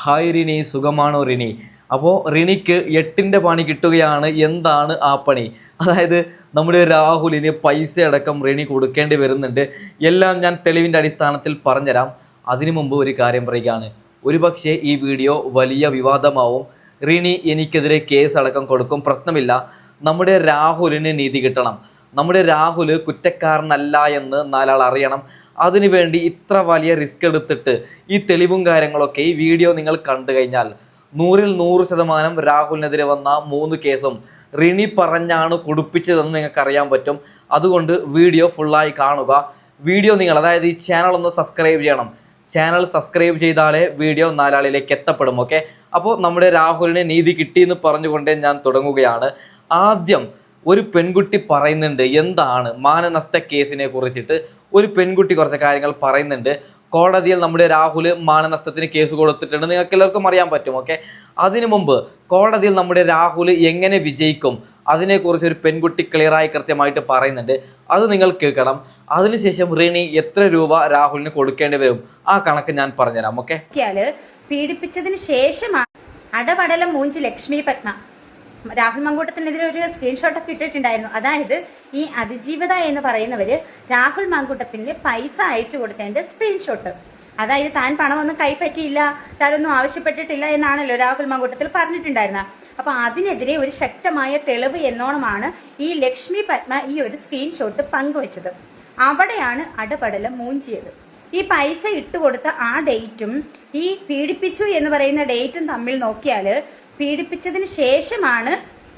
Hi Rini സുഖമാണോ റിനി? അപ്പോൾ റിനിക്ക് എട്ടിന്റെ പണി കിട്ടുകയാണ്. എന്താണ് ആ പണി? അതായത് നമ്മുടെ രാഹുലിന് പൈസ അടക്കം റിനി കൊടുക്കേണ്ടി വരുന്നുണ്ട്. എല്ലാം ഞാൻ തെളിവിന്റെ അടിസ്ഥാനത്തിൽ പറഞ്ഞുതരാം. അതിനു മുമ്പ് ഒരു കാര്യം പറയുകയാണ്. ഒരുപക്ഷെ ഈ വീഡിയോ വലിയ വിവാദമാവും. റിനി എനിക്കെതിരെ കേസ് അടക്കം കൊടുക്കും. പ്രശ്നമില്ല. നമ്മുടെ രാഹുലിന് നീതി കിട്ടണം. നമ്മുടെ രാഹുൽ കുറ്റക്കാരനല്ല എന്ന് നാലാൾ അറിയണം. അതിനുവേണ്ടി ഇത്ര വലിയ റിസ്ക് എടുത്തിട്ട് ഈ തെളിവും കാര്യങ്ങളൊക്കെ ഈ വീഡിയോ നിങ്ങൾ കണ്ടു കഴിഞ്ഞാൽ നൂറിൽ നൂറ് ശതമാനം രാഹുലിനെതിരെ വന്ന മൂന്ന് കേസും റിനി പറഞ്ഞാണ് കുടിപ്പിച്ചതെന്ന് നിങ്ങൾക്ക് അറിയാൻ പറ്റും. അതുകൊണ്ട് വീഡിയോ ഫുള്ളായി കാണുക. വീഡിയോ നിങ്ങൾ അതായത് ഈ ചാനൽ ഒന്ന് സബ്സ്ക്രൈബ് ചെയ്യണം. ചാനൽ സബ്സ്ക്രൈബ് ചെയ്താലേ വീഡിയോ നാലാളിലേക്ക് എത്തപ്പെടും ഓക്കെ അപ്പോൾ നമ്മുടെ രാഹുലിന് നീതി കിട്ടിയെന്ന് പറഞ്ഞുകൊണ്ട് ഞാൻ തുടങ്ങുകയാണ്. ആദ്യം ഒരു പെൺകുട്ടി പറയുന്നുണ്ട് എന്താണ് മാനനഷ്ട കേസിനെ കുറിച്ചിട്ട്? ഒരു പെൺകുട്ടി കുറച്ച് കാര്യങ്ങൾ പറയുന്നുണ്ട്. കോടതിയിൽ നമ്മുടെ രാഹുൽ മാനനഷ്ടത്തിന് കേസ് കൊടുത്തിട്ടുണ്ട്. നിങ്ങൾക്ക് എല്ലാവർക്കും അറിയാൻ പറ്റും ഓക്കെ അതിനു മുമ്പ് കോടതിയിൽ നമ്മുടെ രാഹുൽ എങ്ങനെ വിജയിക്കും? അതിനെക്കുറിച്ച് ഒരു പെൺകുട്ടി ക്ലിയറായി കൃത്യമായിട്ട് പറയുന്നുണ്ട്. അത് നിങ്ങൾ കേൾക്കണം. അതിനുശേഷം റിണി എത്ര രൂപ രാഹുലിന് കൊടുക്കേണ്ടി വരും? ആ കണക്ക് ഞാൻ പറഞ്ഞുതരാം ഓക്കെ പീഡിപ്പിച്ചതിന് ശേഷമാണ് അടപടലം മൂഞ്ചി ലക്ഷ്മി പത്മ. രാഹുൽ മങ്കൂട്ടത്തിനെതിരെ ഒരു സ്ക്രീൻഷോട്ടൊക്കെ ഇട്ടിട്ടുണ്ടായിരുന്നു. അതായത് ഈ അതിജീവത എന്ന് പറയുന്നവര് രാഹുൽ മങ്കൂട്ടത്തിന് പൈസ അയച്ചു കൊടുത്തതിന്റെ സ്ക്രീൻഷോട്ട് അതായത് താൻ പണമൊന്നും കൈപ്പറ്റിയില്ല താനൊന്നും ആവശ്യപ്പെട്ടിട്ടില്ല എന്നാണല്ലോ രാഹുൽ മങ്കൂട്ടത്തിൽ പറഞ്ഞിട്ടുണ്ടായിരുന്നത്. അപ്പൊ അതിനെതിരെ ഒരു ശക്തമായ തെളിവ് എന്നോണമാണ് ഈ ലക്ഷ്മി പത്മ ഈ ഒരു സ്ക്രീൻഷോട്ട് പങ്കുവച്ചത്. അവിടെയാണ് അടപടല മൂഞ്ചിയത്. ഈ പൈസ ഇട്ടുകൊടുത്ത ആ ഡേറ്റും ഈ പീഡിപ്പിച്ചു എന്ന് പറയുന്ന ഡേറ്റും തമ്മിൽ നോക്കിയാൽ പീഡിപ്പിച്ചതിന് ശേഷമാണ്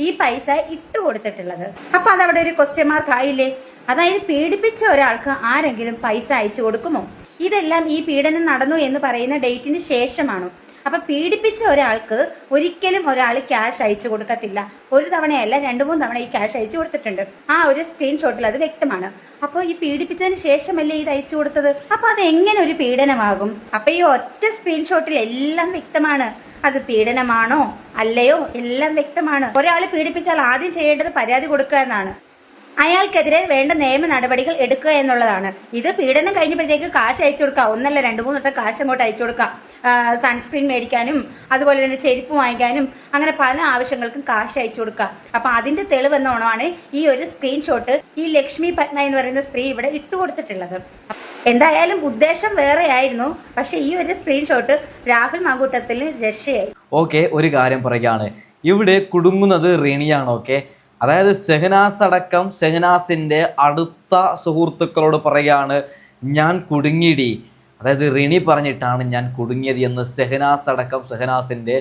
ഈ പൈസ ഇട്ട് കൊടുത്തിട്ടുള്ളത്. അപ്പൊ അതവിടെ ഒരു ക്വസ്റ്റ്യൻ മാർക്ക് ആയില്ലേ? അതായത് പീഡിപ്പിച്ച ഒരാൾക്ക് ആരെങ്കിലും പൈസ അയച്ചു കൊടുക്കുമോ? ഇതെല്ലാം ഈ പീഡനം നടന്നു എന്ന് പറയുന്ന ഡേറ്റിന് ശേഷമാണോ? അപ്പൊ പീഡിപ്പിച്ച ഒരാൾക്ക് ഒരിക്കലും ഒരാൾ ക്യാഷ് അയച്ചു കൊടുക്കത്തില്ല. ഒരു തവണയല്ല രണ്ടു മൂന്ന് തവണ ഈ ക്യാഷ് അയച്ചു കൊടുത്തിട്ടുണ്ട്. ആ ഒരു സ്ക്രീൻഷോട്ടിൽ അത് വ്യക്തമാണ്. അപ്പോൾ ഈ പീഡിപ്പിച്ചതിന് ശേഷമല്ലേ ഇത് അയച്ചു കൊടുത്തത്? അപ്പൊ അത് എങ്ങനെ ഒരു പീഡനമാകും? അപ്പൊ ഈ ഒറ്റ സ്ക്രീൻഷോട്ടിൽ എല്ലാം വ്യക്തമാണ്. അത് പീഡനമാണോ? അല്ലയോ? എല്ലാം വ്യക്തമാണ്. ഒരാൾ പീഡിപ്പിച്ചാൽ ആദ്യം ചെയ്യേണ്ടത് പരാതി കൊടുക്കുക എന്നാണ്. അയാൾക്കെതിരെ വേണ്ട നിയമ നടപടികൾ എടുക്കുക എന്നുള്ളതാണ്. ഇത് പീഡനം കഴിഞ്ഞപ്പോഴത്തേക്ക് കാശ് അയച്ചു കൊടുക്കുക. ഒന്നല്ല രണ്ട് മൂന്ന് വട്ടം കാശ് അങ്ങോട്ട് അയച്ചു കൊടുക്കുക. സൺസ്ക്രീൻ മേടിക്കാനും അതുപോലെ തന്നെ ചെരുപ്പ് വാങ്ങിക്കാനും അങ്ങനെ പല ആവശ്യങ്ങൾക്കും കാശ് അയച്ചു കൊടുക്കുക. അപ്പൊ അതിന്റെ തെളിവെന്നോണമാണ് ഈ ഒരു സ്ക്രീൻഷോട്ട് ഈ ലക്ഷ്മി പത്മ എന്ന് പറയുന്ന സ്ത്രീ ഇവിടെ ഇട്ടുകൊടുത്തിട്ടുള്ളത്. എന്തായാലും ഉദ്ദേശം വേറെ ആയിരുന്നു പക്ഷെ ഈ ഒരു സ്ക്രീൻഷോട്ട് രാഹുൽ മാങ്കൂട്ടത്തിന് രക്ഷയായി. ഓക്കെ ഒരു കാര്യം പറയുകയാണ്. ഇവിടെ കുടുങ്ങുന്നത് റിണിയാണ് ഓക്കെ. അതായത് സെഹനാസ് അടക്കം സെഹനാസിന്റെ അടുത്ത സുഹൃത്തുക്കളോട് പറയുകയാണ് ഞാൻ കുടുങ്ങിടി. അതായത് റിണി പറഞ്ഞിട്ടാണ് ഞാൻ കുടുങ്ങിയത് എന്ന് ഷെഹനാസ് അടക്കം സെഹനാസിന്റെ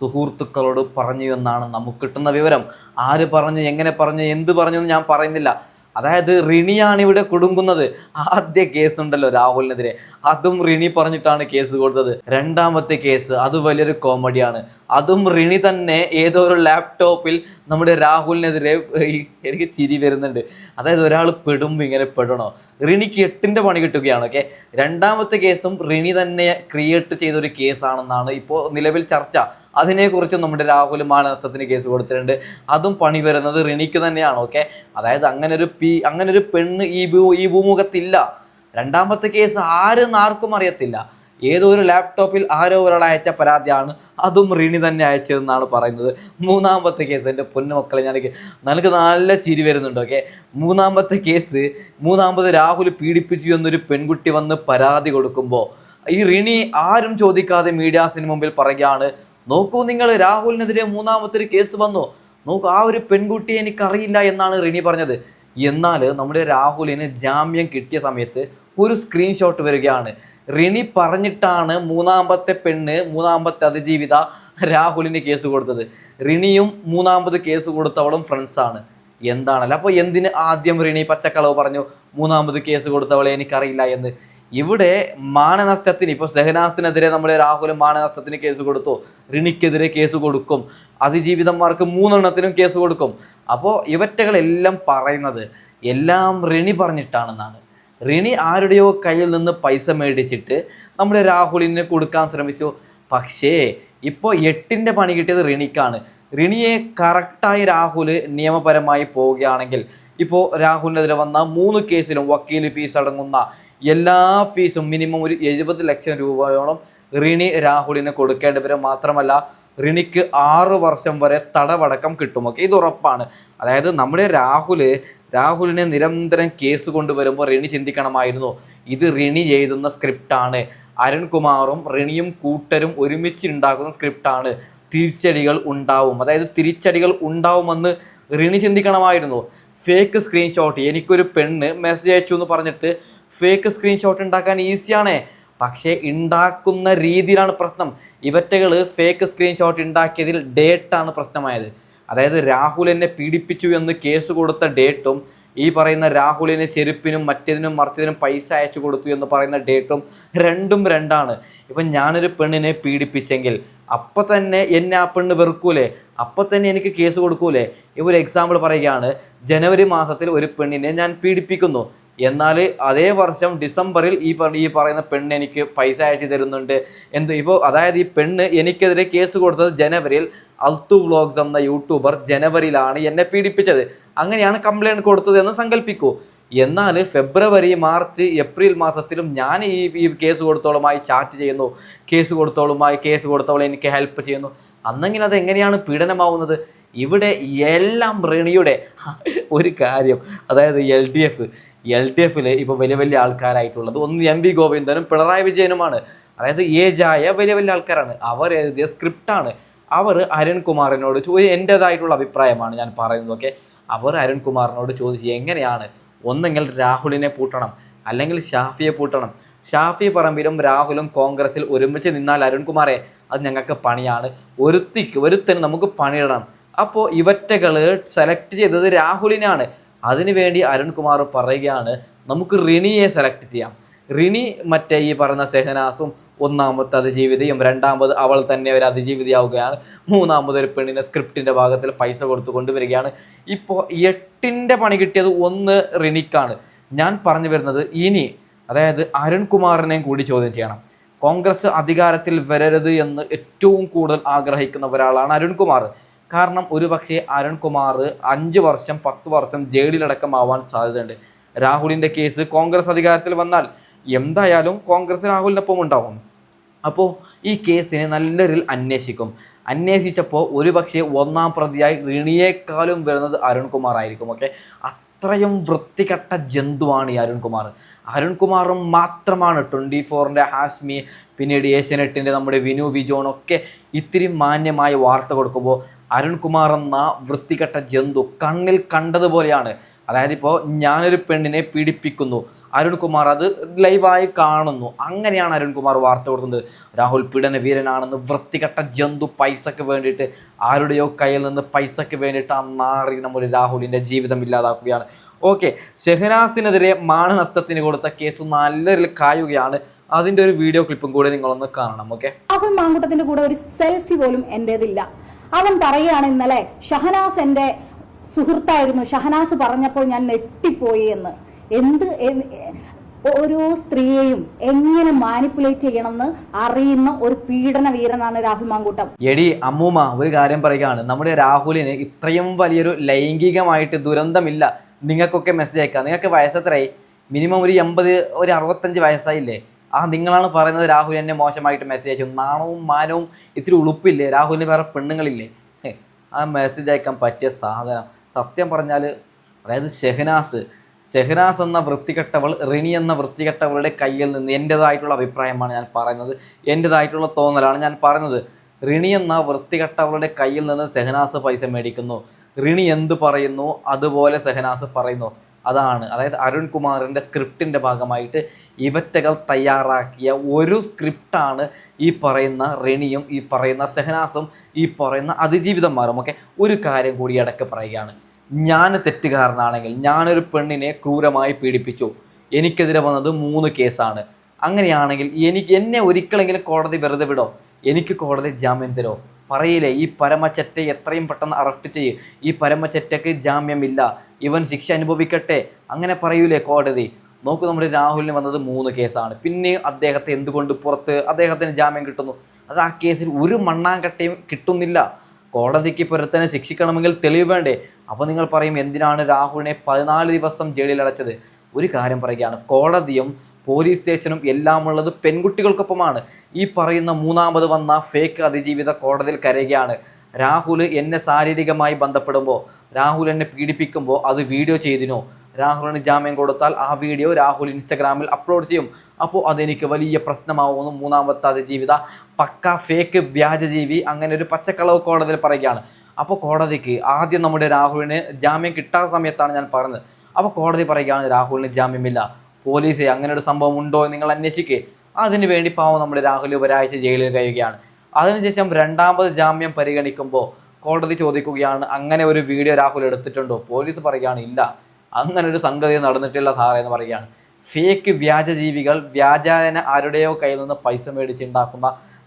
സുഹൃത്തുക്കളോട് പറഞ്ഞു എന്നാണ് നമുക്ക് കിട്ടുന്ന വിവരം. ആര് പറഞ്ഞു എങ്ങനെ പറഞ്ഞു എന്ത് പറഞ്ഞു എന്ന് ഞാൻ പറയുന്നില്ല. അതായത് റിണിയാണ് ഇവിടെ കുടുങ്ങുന്നത്. ആദ്യ കേസ് ഉണ്ടല്ലോ രാഹുലിനെതിരെ. അതും റിണി പറഞ്ഞിട്ടാണ് കേസ് കൊടുത്തത്. രണ്ടാമത്തെ കേസ് അത് വലിയൊരു കോമഡിയാണ് അതും റിണി തന്നെ ഏതോ ഒരു ലാപ്ടോപ്പിൽ നമ്മുടെ രാഹുലിനെതിരെ എനിക്ക് ചിരി വരുന്നുണ്ട്. അതായത് ഒരാൾ പെടുമ്പോൾ ഇങ്ങനെ പെടണോ? റിണിക്ക് എട്ടിന്റെ പണി കിട്ടുകയാണ് ഓക്കെ രണ്ടാമത്തെ കേസും റിണി തന്നെ ക്രിയേറ്റ് ചെയ്ത ഒരു കേസാണെന്നാണ് ഇപ്പോൾ നിലവിൽ ചർച്ച. അതിനെക്കുറിച്ച് നമ്മുടെ രാഹുൽ മാനനഷ്ടത്തിന് കേസ് കൊടുത്തിട്ടുണ്ട്. അതും പണി വരുന്നത് റിനിക്ക് തന്നെയാണ് ഓക്കെ അതായത് അങ്ങനെ ഒരു പി അങ്ങനെ ഒരു പെണ്ണ് ഈ ഭൂ ഈ ഭൂമുഖത്തില്ല. രണ്ടാമത്തെ കേസ് ആരും ആർക്കും അറിയത്തില്ല. ഏതോ ഒരു ലാപ്ടോപ്പിൽ ആരോ ഒരാൾ അയച്ച പരാതിയാണ് അതും റിണി തന്നെ അയച്ചതെന്നാണ് പറയുന്നത്. മൂന്നാമത്തെ കേസ് എന്റെ പൊന്നുമക്കളെ ഞാൻ നനക്ക് നല്ല ചിരി വരുന്നുണ്ട് ഓക്കെ മൂന്നാമത്തെ കേസ് മൂന്നാമത് രാഹുൽ പീഡിപ്പിച്ചു എന്നൊരു പെൺകുട്ടി വന്ന് പരാതി കൊടുക്കുമ്പോൾ ഈ റിണി ആരും ചോദിക്കാതെ മീഡിയാസിന് മുമ്പിൽ പറയുകയാണ് നോക്കൂ നിങ്ങൾ രാഹുലിനെതിരെ മൂന്നാമത്തെ ഒരു കേസ് വന്നു. നോക്കൂ ആ ഒരു പെൺകുട്ടിയെ എനിക്കറിയില്ല എന്നാണ് റിനി പറഞ്ഞത്. എന്നാൽ നമ്മുടെ രാഹുലിന് ജാമ്യം കിട്ടിയ സമയത്ത് ഒരു സ്ക്രീൻഷോട്ട് വരികയാണ്. റിനി പറഞ്ഞിട്ടാണ് മൂന്നാമത്തെ പെണ്ണ് മൂന്നാമത്തെ അതിജീവിത രാഹുലിന് കേസ് കൊടുത്തത്. റിനിയും മൂന്നാമത് കേസ് കൊടുത്തവളും ഫ്രണ്ട്സാണ് എന്താണല്ലോ? അപ്പോൾ എന്തിന് ആദ്യം റിനി പച്ചക്കളവ് പറഞ്ഞു മൂന്നാമത് കേസ് കൊടുത്തവളെ എനിക്കറിയില്ല എന്ന്? ഇവിടെ മാനനഷ്ടത്തിന് ഇപ്പോൾ സെഹനാസിനെതിരെ നമ്മൾ രാഹുൽ മാനനഷ്ടത്തിന് കേസ് കൊടുത്തു റിണിക്കെതിരെ കേസ് കൊടുക്കും അതിജീവിതന്മാർക്ക് മൂന്നെണ്ണത്തിനും കേസ് കൊടുക്കും. അപ്പോൾ ഇവറ്റകളെല്ലാം പറയുന്നത് എല്ലാം റിണി പറഞ്ഞിട്ടാണെന്നാണ്. റിണി ആരുടെയോ കയ്യിൽ നിന്ന് പൈസ മേടിച്ചിട്ട് നമ്മുടെ രാഹുലിനെ കൊടുക്കാൻ ശ്രമിച്ചു. പക്ഷേ ഇപ്പോൾ എട്ടിന്റെ പണി കിട്ടിയത് റിണിക്കാണ് റിണിയെ കറക്റ്റായി രാഹുൽ നിയമപരമായി പോവുകയാണെങ്കിൽ ഇപ്പോൾ രാഹുലിനെതിരെ വന്ന മൂന്ന് കേസിലും വക്കീൽ ഫീസ് അടങ്ങുന്ന എല്ലാ ഫീസും മിനിമം ഒരു എഴുപത് ലക്ഷം രൂപയോളം റിണി രാഹുലിന് കൊടുക്കേണ്ടി വരും. മാത്രമല്ല റിണിക്ക് ആറ് വർഷം വരെ തടവടക്കം കിട്ടും. ഇത് ഉറപ്പാണ്. അതായത് നമ്മുടെ രാഹുൽ രാഹുലിനെ നിരന്തരം കേസ് കൊണ്ടുവരുമ്പോൾ റിണി ചിന്തിക്കണമായിരുന്നു. ഇത് റിണി എഴുതുന്ന സ്ക്രിപ്റ്റാണ് അരുൺകുമാറും റിണിയും കൂട്ടരും ഒരുമിച്ച് ഉണ്ടാക്കുന്ന സ്ക്രിപ്റ്റാണ് തിരിച്ചടികൾ ഉണ്ടാവും. അതായത് തിരിച്ചടികൾ ഉണ്ടാവുമെന്ന് റിണി ചിന്തിക്കണമായിരുന്നു. ഫേക്ക് സ്ക്രീൻഷോട്ട് എനിക്കൊരു പെണ്ണ് മെസ്സേജ് അയച്ചു എന്ന് പറഞ്ഞിട്ട് ഫേക്ക് സ്ക്രീൻഷോട്ട് ഉണ്ടാക്കാൻ ഈസിയാണ് പക്ഷേ ഉണ്ടാക്കുന്ന രീതിയിലാണ് പ്രശ്നം. ഇവറ്റകൾ ഫേക്ക് സ്ക്രീൻഷോട്ട് ഉണ്ടാക്കിയതിൽ ഡേറ്റാണ് പ്രശ്നമായത്. അതായത് രാഹുൽ എന്നെ പീഡിപ്പിച്ചു എന്ന് കേസ് കൊടുത്ത ഡേറ്റും ഈ പറയുന്ന രാഹുലിന് ചെരുപ്പിനും മറ്റേതിനും മറിച്ചതിനും പൈസ അയച്ചു കൊടുത്തു എന്ന് പറയുന്ന ഡേറ്റും രണ്ടും രണ്ടാണ്. ഇപ്പം ഞാനൊരു പെണ്ണിനെ പീഡിപ്പിച്ചെങ്കിൽ അപ്പം തന്നെ എന്നെ ആ പെണ്ണ് വെറുക്കൂലേ? അപ്പം തന്നെ എനിക്ക് കേസ് കൊടുക്കൂലേ? ഒരു എക്സാമ്പിൾ പറയുകയാണ് ജനുവരി മാസത്തിൽ ഒരു പെണ്ണിനെ ഞാൻ പീഡിപ്പിക്കുന്നു. എന്നാൽ അതേ വർഷം ഡിസംബറിൽ ഈ ഈ പറയുന്ന പെണ്ണ് എനിക്ക് പൈസ അയച്ചു തരുന്നുണ്ട്. എന്ത് ഇപ്പോൾ അതായത് ഈ പെണ്ണ് എനിക്കെതിരെ കേസ് കൊടുത്തത് ജനുവരിയിൽ അൽത്തു വ്ളോഗ്സ് എന്ന യൂട്യൂബർ ജനുവരിയിലാണ് എന്നെ പീഡിപ്പിച്ചത്. അങ്ങനെയാണ് കംപ്ലൈന്റ് കൊടുത്തത് എന്ന് സങ്കല്പിക്കൂ. എന്നാൽ ഫെബ്രുവരി മാർച്ച് ഏപ്രിൽ മാസത്തിലും ഞാൻ ഈ ഈ കേസ് കൊടുത്തോളുമായി ചാറ്റ് ചെയ്യുന്നു. കേസ് കൊടുത്തോളുമായി കേസ് കൊടുത്തോളം എനിക്ക് ഹെൽപ്പ് ചെയ്യുന്നു. അന്നെങ്കിൽ അത് എങ്ങനെയാണ് പീഡനമാവുന്നത്? ഇവിടെ എല്ലാം റെണിയുടെ ഒരു കാര്യം. അതായത് L D F. L D എഫിൽ ഇപ്പോൾ വലിയ വലിയ ആൾക്കാരായിട്ടുള്ളത് ഒന്ന് എം വി ഗോവിന്ദനും പിണറായി വിജയനുമാണ്. അതായത് ഏജായ വലിയ വലിയ ആൾക്കാരാണ്. അവർ എഴുതിയ സ്ക്രിപ്റ്റാണ് അവർ അരുൺകുമാറിനോട് ചോദിച്ചു എന്റേതായിട്ടുള്ള അഭിപ്രായമാണ് ഞാൻ പറയുന്നത് ഓക്കെ അവർ അരുൺകുമാറിനോട് ചോദിച്ചു എങ്ങനെയാണ് ഒന്നെങ്കിൽ രാഹുലിനെ പൂട്ടണം അല്ലെങ്കിൽ ഷാഫിയെ പൂട്ടണം. ഷാഫി പറമ്പിലും രാഹുലും കോൺഗ്രസിൽ ഒരുമിച്ച് നിന്നാൽ അരുൺകുമാറെ അത് ഞങ്ങൾക്ക് പണിയാണ്. ഒരുത്തിക്ക് ഒരുത്തന് നമുക്ക് പണിയിടണം. അപ്പോൾ ഇവറ്റകൾ സെലക്ട് ചെയ്തത് രാഹുലിനാണ് അതിനുവേണ്ടി അരുൺകുമാർ പറയുകയാണ് നമുക്ക് റിനിയെ സെലക്ട് ചെയ്യാം. റിനി മറ്റേ ഈ പറഞ്ഞ സെഹനാസും ഒന്നാമത്തെ അതിജീവിതയും രണ്ടാമത് അവൾ തന്നെ ഒരു അതിജീവിതയാവുകയാണ്. മൂന്നാമത് ഒരു പെണ്ണിനെ സ്ക്രിപ്റ്റിന്റെ ഭാഗത്തിൽ പൈസ കൊടുത്തു കൊണ്ടുവരികയാണ്. ഇപ്പോൾ എട്ടിന്റെ പണി കിട്ടിയത് ഒന്ന് റിനിക്കാണ്. ഞാൻ പറഞ്ഞു വരുന്നത് ഇനി അതായത് അരുൺകുമാറിനെയും കൂടി ചോദ്യം ചെയ്യണം. കോൺഗ്രസ് അധികാരത്തിൽ വരരുത് എന്ന് ഏറ്റവും കൂടുതൽ ആഗ്രഹിക്കുന്ന ഒരാളാണ് അരുൺകുമാർ. കാരണം ഒരു പക്ഷേ അരുൺകുമാർ അഞ്ച് വർഷം പത്ത് വർഷം ജയിലിലടക്കം ആവാൻ സാധ്യതയുണ്ട്. രാഹുലിന്റെ കേസ് കോൺഗ്രസ് അധികാരത്തിൽ വന്നാൽ എന്തായാലും കോൺഗ്രസ് രാഹുലിനൊപ്പം ഉണ്ടാവും. അപ്പോൾ ഈ കേസിനെ നല്ല രീതിയിൽ അന്വേഷിക്കും അന്വേഷിച്ചപ്പോൾ ഒരുപക്ഷെ ഒന്നാം പ്രതിയായി റിണിയേക്കാളും വരുന്നത് അരുൺകുമാർ ആയിരിക്കും ഓക്കെ അത്രയും വൃത്തികെട്ട ജന്തുവാണ് ഈ അരുൺകുമാർ. അരുൺകുമാറും മാത്രമാണ് ട്വന്റി ഫോറിന്റെ ഹാഷ്മി പിന്നീട് ഏഷ്യനെട്ടിന്റെ നമ്മുടെ വിനു വിജോൺ ഒക്കെ ഇത്തിരി മാന്യമായ വാർത്ത കൊടുക്കുമ്പോൾ അരുൺകുമാർ എന്ന വൃത്തികെട്ട ജന്തു കണ്ണിൽ കണ്ടതുപോലെയാണ്. അതായത് ഇപ്പോൾ ഞാനൊരു പെണ്ണിനെ പീഡിപ്പിക്കുന്നു. അരുൺകുമാർ അത് ലൈവായി കാണുന്നു. അങ്ങനെയാണ് അരുൺകുമാർ വാർത്ത കൊടുക്കുന്നത്. രാഹുൽ പീഡന വീരനാണെന്ന് വൃത്തികെട്ട ജന്തു പൈസക്ക് വേണ്ടിയിട്ട് ആരുടെയോ കയ്യിൽ നിന്ന് പൈസക്ക് വേണ്ടിയിട്ട് ആ നാറി നമ്മുടെ രാഹുലിന്റെ ജീവിതം ഇല്ലാതാക്കുകയാണ്. ഓക്കെ ഷെഹനാസിനെതിരെ മാനനഷ്ടത്തിന് കൊടുത്ത കേസ് നല്ല രീതിയിൽ കായുകയാണ്. അതിന്റെ ഒരു വീഡിയോ ക്ലിപ്പും കൂടെ നിങ്ങളൊന്ന് കാണണം ഓക്കെ? രാഹുൽ മാങ്കുട്ടത്തിന്റെ കൂടെ ഒരു സെൽഫി പോലും എന്റേതില്ല. അവൻ പറയുകയാണ് ഇന്നലെ ഷഹനാസ് എന്റെ സുഹൃത്തായിരുന്നു. ഷഹനാസ് പറഞ്ഞപ്പോൾ ഞാൻ നെട്ടിപ്പോയി എന്ന്. എന്ത് ഓരോ സ്ത്രീയെയും എങ്ങനെ മാനിപ്പുലേറ്റ് ചെയ്യണമെന്ന് അറിയുന്ന ഒരു പീഡന വീരനാണ് രാഹുൽ മാങ്കൂട്ടം. എടി അമ്മൂമ്മ ഒരു കാര്യം പറയുകയാണ്. നമ്മുടെ രാഹുലിന് ഇത്രയും വലിയൊരു ലൈംഗികമായിട്ട് ദുരന്തമില്ല. നിങ്ങൾക്കൊക്കെ മെസ്സേജ് അയക്കാം. നിങ്ങൾക്ക് വയസ്സത്രയായി? മിനിമം ഒരു എൺപത് ഒരു അറുപത്തഞ്ച് വയസ്സായില്ലേ? ആ നിങ്ങളാണ് പറയുന്നത് രാഹുൽ എന്നെ മോശമായിട്ട് മെസ്സേജ് അയച്ചു. നാണവും മാനവും ഇത്തിരി ഉളുപ്പില്ലേ? രാഹുലിന് വേറെ പെണ്ണുങ്ങളില്ലേ? ആ മെസ്സേജ് അയക്കാൻ പറ്റിയ സാധനം. സത്യം പറഞ്ഞാൽ അതായത് ഷെഹനാസ് ഷെഹനാസ് എന്ന വൃത്തികെട്ടവൾ റിനി എന്ന വൃത്തികെട്ടവളുടെ കയ്യിൽ നിന്ന് എന്റെതായിട്ടുള്ള അഭിപ്രായമാണ് ഞാൻ പറയുന്നത്. എന്റെതായിട്ടുള്ള തോന്നലാണ് ഞാൻ പറയുന്നത്. റിണി എന്ന വൃത്തികെട്ടവളുടെ കയ്യിൽ നിന്ന് സെഹനാസ് പൈസ മേടിക്കുന്നു. റിണി എന്ത് പറയുന്നു? അതുപോലെ സെഹനാസ് പറയുന്നു. അതാണ്. അതായത് അരുൺകുമാറിന്റെ സ്ക്രിപ്റ്റിന്റെ ഭാഗമായിട്ട് ഇവറ്റകൾ തയ്യാറാക്കിയ ഒരു സ്ക്രിപ്റ്റാണ് ഈ പറയുന്ന റെണിയും ഈ പറയുന്ന സെഹനാസും ഈ പറയുന്ന അതിജീവിതന്മാരും. ഒക്കെ ഒരു കാര്യം കൂടി ഇടയ്ക്ക് പറയുകയാണ്. ഞാൻ തെറ്റുകാരനാണെങ്കിൽ ഞാനൊരു പെണ്ണിനെ ക്രൂരമായി പീഡിപ്പിച്ചു. എനിക്കെതിരെ വന്നത് മൂന്ന് കേസാണ്. അങ്ങനെയാണെങ്കിൽ എനിക്ക് എന്നെ ഒരിക്കലെങ്കിലും കോടതി വെറുതെ വിടോ? എനിക്ക് കോടതി ജാമ്യം തരോ? പറയില്ലേ ഈ പരമച്ചറ്റെ എത്രയും പെട്ടെന്ന് അറസ്റ്റ് ചെയ്യും. ഈ പരമച്ചറ്റയ്ക്ക് ജാമ്യമില്ല. ഇവൻ ശിക്ഷ അനുഭവിക്കട്ടെ. അങ്ങനെ പറയൂലേ കോടതി. നോക്കൂ നമ്മുടെ രാഹുലിന് വന്നത് മൂന്ന് കേസാണ്. പിന്നെ അദ്ദേഹത്തെ എന്തുകൊണ്ട് പുറത്ത് അദ്ദേഹത്തിന് ജാമ്യം കിട്ടുന്നു? അത് ആ കേസിൽ ഒരു മണ്ണാങ്കട്ടയും കിട്ടുന്നില്ല. കോടതിക്ക് പുറത്തനെ ശിക്ഷിക്കണമെങ്കിൽ തെളിവ് വേണ്ടേ? അപ്പോൾ നിങ്ങൾ പറയും എന്തിനാണ് രാഹുലിനെ പതിനാല് ദിവസം ജയിലിൽ അടച്ചത്? ഒരു കാര്യം പറയുകയാണ് കോടതിയും പോലീസ് സ്റ്റേഷനും എല്ലാം ഉള്ളത് പെൺകുട്ടികൾക്കൊപ്പമാണ്. ഈ പറയുന്ന മൂന്നാമത് വന്ന ഫേക്ക് അതിജീവിത കോടതിയിൽ കരയുകയാണ്. രാഹുൽ എന്നെ ശാരീരികമായി ബന്ധപ്പെടുമ്പോൾ രാഹുൽ എന്നെ പീഡിപ്പിക്കുമ്പോൾ അത് വീഡിയോ ചെയ്തിനോ? രാഹുലിന് ജാമ്യം കൊടുത്താൽ ആ വീഡിയോ രാഹുൽ ഇൻസ്റ്റഗ്രാമിൽ അപ്ലോഡ് ചെയ്യും. അപ്പോൾ അതെനിക്ക് വലിയ പ്രശ്നമാവുമെന്ന് മൂന്നാമത്തെ അതിജീവിത പക്ക ഫേക്ക് വ്യാജജീവി അങ്ങനെ ഒരു പച്ചക്കളവ് കോടതിയിൽ പറയുകയാണ്. അപ്പോൾ കോടതിക്ക് ആദ്യം നമ്മുടെ രാഹുലിന് ജാമ്യം കിട്ടാത്ത സമയത്താണ് ഞാൻ പറഞ്ഞത്. അപ്പോൾ കോടതി പറയുകയാണ് രാഹുലിന് ജാമ്യമില്ല. പോലീസ് അങ്ങനെ ഒരു സംഭവം ഉണ്ടോ എന്ന് നിങ്ങൾ അന്വേഷിക്കുക അതിന് വേണ്ടി പാവം നമ്മുടെ രാഹുൽ ഒരാഴ്ച ജയിലിൽ കഴിയുകയാണ്. അതിനുശേഷം രണ്ടാമത് ജാമ്യം പരിഗണിക്കുമ്പോൾ കോടതി ചോദിക്കുകയാണ് അങ്ങനെ ഒരു വീഡിയോ രാഹുൽ എടുത്തിട്ടുണ്ടോ? പോലീസ് പറയുകയാണ് ഇല്ല. അങ്ങനെ ഒരു സംഗതി നടന്നിട്ടില്ല സാറേ എന്ന് പറയുകയാണ്. ഫേക്ക് വ്യാജജീവികൾ വ്യാജായന ആരുടെയോ കയ്യിൽ നിന്ന് പൈസ മേടിച്ചുണ്ടാക്കുന്ന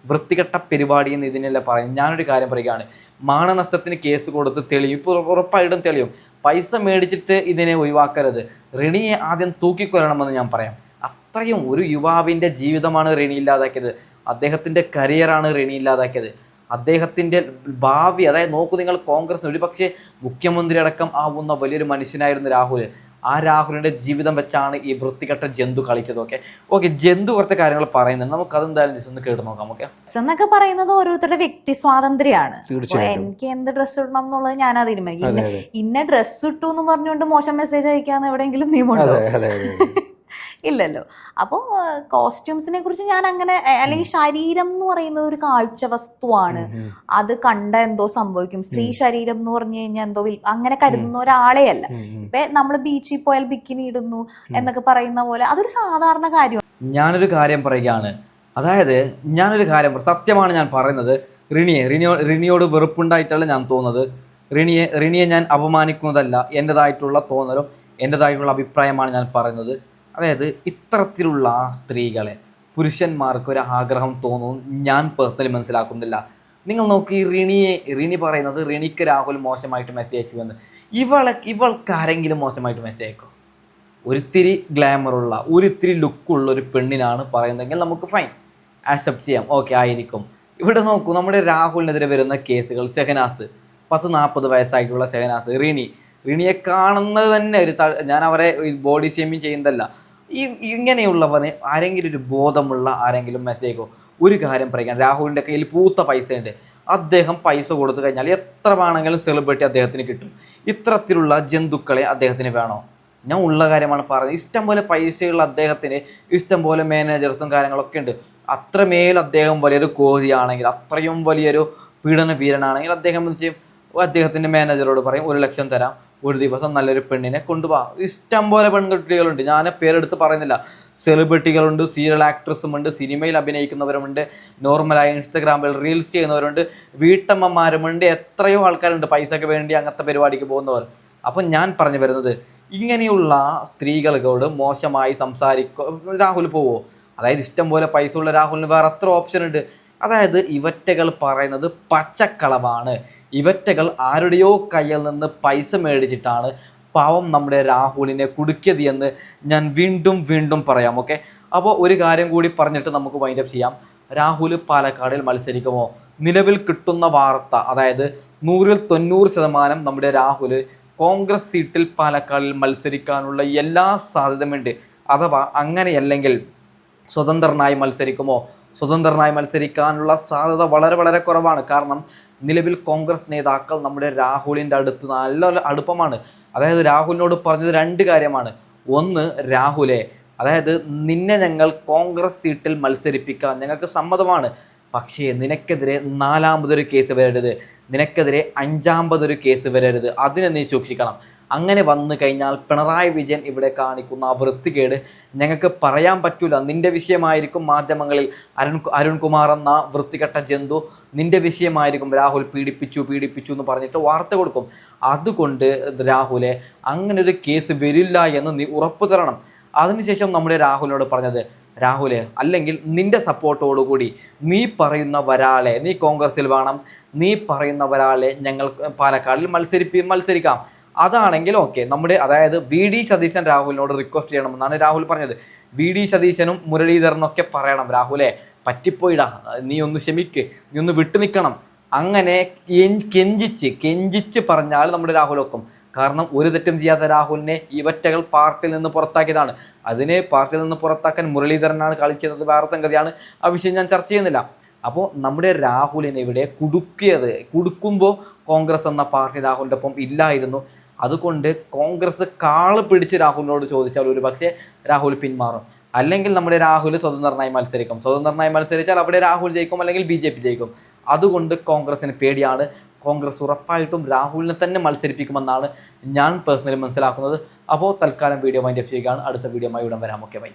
വൃത്തികെട്ട പരിപാടി എന്ന് ഇതിനെല്ലാം പറയും ഞാനൊരു കാര്യം പറയുകയാണ്. മാനനഷ്ടത്തിന് കേസ് കൊടുത്ത് തെളിയും. ഇപ്പോൾ ഉറപ്പായിട്ടും തെളിയും. പൈസ മേടിച്ചിട്ട് ഇതിനെ ഒഴിവാക്കരുത്. റിണിയെ ആദ്യം തൂക്കിക്കൊല്ലണമെന്ന് ഞാൻ പറയാം. അത്രയും ഒരു യുവാവിന്റെ ജീവിതമാണ് റിണി ഇല്ലാതാക്കിയത്. അദ്ദേഹത്തിന്റെ കരിയറാണ് റിണി ഇല്ലാതാക്കിയത്. അദ്ദേഹത്തിന്റെ ഭാവി അതായത് നോക്കൂ നിങ്ങൾ കോൺഗ്രസ് ഒരുപക്ഷെ മുഖ്യമന്ത്രി അടക്കം ആവുന്ന വലിയൊരു മനുഷ്യനായിരുന്നു രാഹുൽ. ആ രാഹുലിന്റെ ജീവിതം വെച്ചാണ് ഈ വൃത്തികെട്ട ജന്തു കളിച്ചത് ഓക്കെ ഓക്കെ ജന്തു കുറച്ച് കാര്യങ്ങൾ പറയുന്നുണ്ട്. നമുക്ക് അതെന്തായാലും just ഒന്ന് കേട്ട് നോക്കാം ഓക്കെ എന്നൊക്കെ പറയുന്നത് ഓരോരുത്തരുടെ വ്യക്തി സ്വാതന്ത്ര്യമാണ്. എനിക്ക് എന്ത് ഡ്രസ്സ് ഇടണം എന്നുള്ളത് ഞാനാ തീരുമാനിക്കും. അതെ ഇന്ന- അതെ. ഇന്ന ഡ്രസ്സ് ഇട്ടു എന്ന് പറഞ്ഞുകൊണ്ട് മോശം മെസ്സേജ് അയക്കാന്ന് എവിടെയെങ്കിലും നിയമമുണ്ടോ? അതെ അതെ അതെ. ഇല്ലല്ലോ. അപ്പോൾ കോസ്റ്റ്യൂംസിനെ കുറിച്ച് ഞാൻ അങ്ങനെ അല്ലെങ്കിൽ ശരീരം എന്ന് പറയുന്നത് ഒരു കാഴ്ച വസ്തുവാണ്. അത് കണ്ട എന്തോ സംഭവിക്കും. സ്ത്രീ ശരീരം എന്ന് പറഞ്ഞു കഴിഞ്ഞാൽ എന്തോ അങ്ങനെ കരുതുന്ന ഒരാളെ അല്ല. ഇപ്പൊ നമ്മൾ ബീച്ചിൽ പോയാൽ ബിക്കിനി ഇടുന്നു എന്നൊക്കെ പറയുന്ന പോലെ അതൊരു സാധാരണ കാര്യമാണ്. ഞാനൊരു കാര്യം പറയുകയാണ്. അതായത് ഞാനൊരു കാര്യം സത്യമാണ് ഞാൻ പറയുന്നത്. റിണിയെ റിനിയോ റിനിയോട് വെറുപ്പുണ്ടായിട്ടല്ല ഞാൻ തോന്നുന്നത്. റിണിയെ റിണിയെ ഞാൻ അപമാനിക്കുന്നതല്ല. എന്റെതായിട്ടുള്ള തോന്നലും എന്റെതായിട്ടുള്ള അഭിപ്രായമാണ് ഞാൻ പറയുന്നത്. അതായത് ഇത്തരത്തിലുള്ള സ്ത്രീകളെ പുരുഷന്മാർക്ക് ഒരു ആഗ്രഹം തോന്നുന്നു. ഞാൻ പേഴ്സണലി മനസ്സിലാക്കുന്നില്ല. നിങ്ങൾ നോക്കി റിണിയെ റിണി പറയുന്നത് റിണിക്ക് രാഹുൽ മോശമായിട്ട് മെസ്സേജ് അയക്കുമെന്ന്. ഇവളെ ഇവൾക്ക് ആരെങ്കിലും മോശമായിട്ട് മെസ്സേജ് അയക്കും? ഒരിത്തിരി ഗ്ലാമറുള്ള ഒരിത്തിരി ലുക്കുള്ള ഒരു പെണ്ണിനാണ് പറയുന്നതെങ്കിൽ നമുക്ക് ഫൈൻ ആക്സെപ്റ്റ് ചെയ്യാം. ഓക്കെ ആയിരിക്കും. ഇവിടെ നോക്കൂ നമ്മുടെ രാഹുലിനെതിരെ വരുന്ന കേസുകൾ സെഹനാസ് പത്ത് നാൽപ്പത് വയസ്സായിട്ടുള്ള സെഹനാസ് റിണി റിണിയെ കാണുന്നത് തന്നെ ഒരു ഞാൻ അവരെ ബോഡി ഷേമിങ് ചെയ്യുന്നതല്ല. ഈ ഇങ്ങനെയുള്ളവന് ആരെങ്കിലും ഒരു ബോധമുള്ള ആരെങ്കിലും മെസ്സേജോ ഒരു കാര്യം പറയാൻ രാഹുലിന്റെ കയ്യിൽ പൂത്ത പൈസ ഉണ്ട്. അദ്ദേഹം പൈസ കൊടുത്തു കഴിഞ്ഞാൽ എത്ര വേണമെങ്കിലും സെലിബ്രിറ്റി അദ്ദേഹത്തിന് കിട്ടും. ഇത്തരത്തിലുള്ള ജന്തുക്കളെ അദ്ദേഹത്തിന് വേണോ? ഞാൻ ഉള്ള കാര്യമാണ് പറഞ്ഞത്. ഇഷ്ടംപോലെ പൈസയുള്ള അദ്ദേഹത്തിന് ഇഷ്ടംപോലെ മാനേജേഴ്സും കാര്യങ്ങളൊക്കെ ഉണ്ട്. അത്രമേൽ അദ്ദേഹം വലിയൊരു കോതിയാണെങ്കിൽ അത്രയും വലിയൊരു പീഡന വീരനാണെങ്കിൽ അദ്ദേഹം എന്ത് ചെയ്യും? അദ്ദേഹത്തിന്റെ മാനേജറോട് പറയും ഒരു ലക്ഷം തരാം. ഒരു ദിവസം നല്ലൊരു പെണ്ണിനെ കൊണ്ടുപോകാം ഇഷ്ടം പോലെ പെൺകുട്ടികളുണ്ട്. ഞാൻ പേരെടുത്ത് പറയുന്നില്ല. സെലിബ്രിറ്റികളുണ്ട് സീരിയൽ ആക്ട്രസും ഉണ്ട് സിനിമയിൽ അഭിനയിക്കുന്നവരുമുണ്ട് നോർമലായി ഇൻസ്റ്റഗ്രാമിൽ റീൽസ് ചെയ്യുന്നവരുണ്ട് വീട്ടമ്മമാരുമുണ്ട് എത്രയോ ആൾക്കാരുണ്ട് പൈസയ്ക്ക് വേണ്ടി അങ്ങനത്തെ പരിപാടിക്ക് പോകുന്നവർ. അപ്പം ഞാൻ പറഞ്ഞു വരുന്നത് ഇങ്ങനെയുള്ള സ്ത്രീകളോട് മോശമായി സംസാരിക്കുക രാഹുൽ പോവോ? അതായത് ഇഷ്ടം പോലെ പൈസ ഉള്ള രാഹുലിന് വേറെ എത്ര ഓപ്ഷൻ ഉണ്ട്. അതായത് ഇവറ്റകൾ പറയുന്നത് പച്ചക്കളവാണ്. ഇവറ്റകൾ ആരുടെയോ കയ്യിൽ നിന്ന് പൈസ മേടിച്ചിട്ടാണ് പാവം നമ്മുടെ രാഹുലിനെ കുടുക്കിയത് എന്ന് ഞാൻ വീണ്ടും വീണ്ടും പറയാം ഓക്കെ അപ്പോൾ ഒരു കാര്യം കൂടി പറഞ്ഞിട്ട് നമുക്ക് വൈൻഡപ്പ് ചെയ്യാം. രാഹുൽ പാലക്കാടിൽ മത്സരിക്കുമോ? നിലവിൽ കിട്ടുന്ന വാർത്ത അതായത് നൂറിൽ തൊണ്ണൂറ് ശതമാനം നമ്മുടെ രാഹുൽ കോൺഗ്രസ് സീറ്റിൽ പാലക്കാടിൽ മത്സരിക്കാനുള്ള എല്ലാ സാധ്യതയുമുണ്ട് അഥവാ അങ്ങനെയല്ലെങ്കിൽ സ്വതന്ത്രനായി മത്സരിക്കുമോ? സ്വതന്ത്രനായി മത്സരിക്കാനുള്ള സാധ്യത വളരെ വളരെ കുറവാണ്. കാരണം നിലവിൽ കോൺഗ്രസ് നേതാക്കൾ നമ്മുടെ രാഹുലിന്റെ അടുത്ത് നല്ല അടുപ്പമാണ്. അതായത് രാഹുലിനോട് പറഞ്ഞത് രണ്ട് കാര്യമാണ്. ഒന്ന് രാഹുലെ അതായത് നിന്നെ ഞങ്ങൾ കോൺഗ്രസ് സീറ്റിൽ മത്സരിപ്പിക്കാൻ ഞങ്ങൾക്ക് സമ്മതമാണ്. പക്ഷേ നിനക്കെതിരെ നാലാമതൊരു കേസ് വരരുത്. നിനക്കെതിരെ അഞ്ചാമതൊരു കേസ് വരരുത്. അതിനെ നീ സൂക്ഷിക്കണം. അങ്ങനെ വന്നു കഴിഞ്ഞാൽ പിണറായി വിജയൻ ഇവിടെ കാണിക്കുന്ന ആ വൃത്തികേട് ഞങ്ങൾക്ക് പറയാൻ പറ്റൂല. നിന്റെ വിഷയമായിരിക്കും മാധ്യമങ്ങളിൽ അരുൺ അരുൺകുമാർ എന്ന വൃത്തികെട്ട ജന്തു നിന്റെ വിഷയമായിരിക്കും രാഹുൽ പീഡിപ്പിച്ചു പീഡിപ്പിച്ചു എന്ന് പറഞ്ഞിട്ട് വാർത്ത കൊടുക്കും. അതുകൊണ്ട് രാഹുലെ അങ്ങനെ ഒരു കേസ് വരില്ല എന്ന് നീ ഉറപ്പു തരണം. അതിനുശേഷം നമ്മുടെ രാഹുലിനോട് പറഞ്ഞത് രാഹുലെ അല്ലെങ്കിൽ നിന്റെ സപ്പോർട്ടോടുകൂടി നീ പറയുന്ന ഒരാളെ നീ കോൺഗ്രസിൽ വേണം നീ പറയുന്ന ഒരാളെ ഞങ്ങൾ പാലക്കാടിൽ മത്സരിപ്പി മത്സരിക്കാം. അതാണെങ്കിൽ ഓക്കെ നമ്മുടെ അതായത് വി ഡി സതീശൻ രാഹുലിനോട് റിക്വസ്റ്റ് ചെയ്യണമെന്നാണ് രാഹുൽ പറഞ്ഞത്. വി ഡി സതീശനും മുരളീധരനൊക്കെ പറയണം രാഹുലെ പറ്റിപ്പോയിടാ നീ ഒന്ന് ക്ഷമിക്ക് നീ ഒന്ന് വിട്ടു നിൽക്കണം. അങ്ങനെ കെഞ്ചിച്ച് കെഞ്ചിച്ച് പറഞ്ഞാൽ നമ്മുടെ രാഹുൽ ഒക്കും. കാരണം ഒരു തെറ്റും ചെയ്യാത്ത രാഹുലിനെ ഇവറ്റകൾ പാർട്ടിയിൽ നിന്ന് പുറത്താക്കിയതാണ്. അതിനെ പാർട്ടിയിൽ നിന്ന് പുറത്താക്കാൻ മുരളീധരനാണ് കളിക്കുന്നത് വേറെ സംഗതിയാണ്. ആ വിഷയം ഞാൻ ചർച്ച ചെയ്യുന്നില്ല. അപ്പോൾ നമ്മുടെ രാഹുലിനെ ഇവിടെ കുടുക്കിയത് കുടുക്കുമ്പോൾ കോൺഗ്രസ് എന്ന പാർട്ടി രാഹുലിന്റെ ഒപ്പം ഇല്ലായിരുന്നു. അതുകൊണ്ട് കോൺഗ്രസ് കാൾ പിടിച്ച് രാഹുലിനോട് ചോദിച്ചാൽ ഒരു പക്ഷേ രാഹുൽ പിന്മാറും. അല്ലെങ്കിൽ നമ്മുടെ രാഹുൽ സ്വതന്ത്രനായി മത്സരിക്കും. സ്വതന്ത്രനായി മത്സരിച്ചാൽ അവിടെ രാഹുൽ ജയിക്കും അല്ലെങ്കിൽ ബി ജെ പി ജയിക്കും. അതുകൊണ്ട് കോൺഗ്രസിന് പേടിയാണ്. കോൺഗ്രസ് ഉറപ്പായിട്ടും രാഹുലിനെ തന്നെ മത്സരിപ്പിക്കുമെന്നാണ് ഞാൻ പേഴ്സണലി മനസ്സിലാക്കുന്നത്. അപ്പോൾ തൽക്കാലം വീഡിയോ മൈൻഡ് ചെയ്യുകയാണ്. അടുത്ത വീഡിയോ ഉടൻ വരാം. Okay bye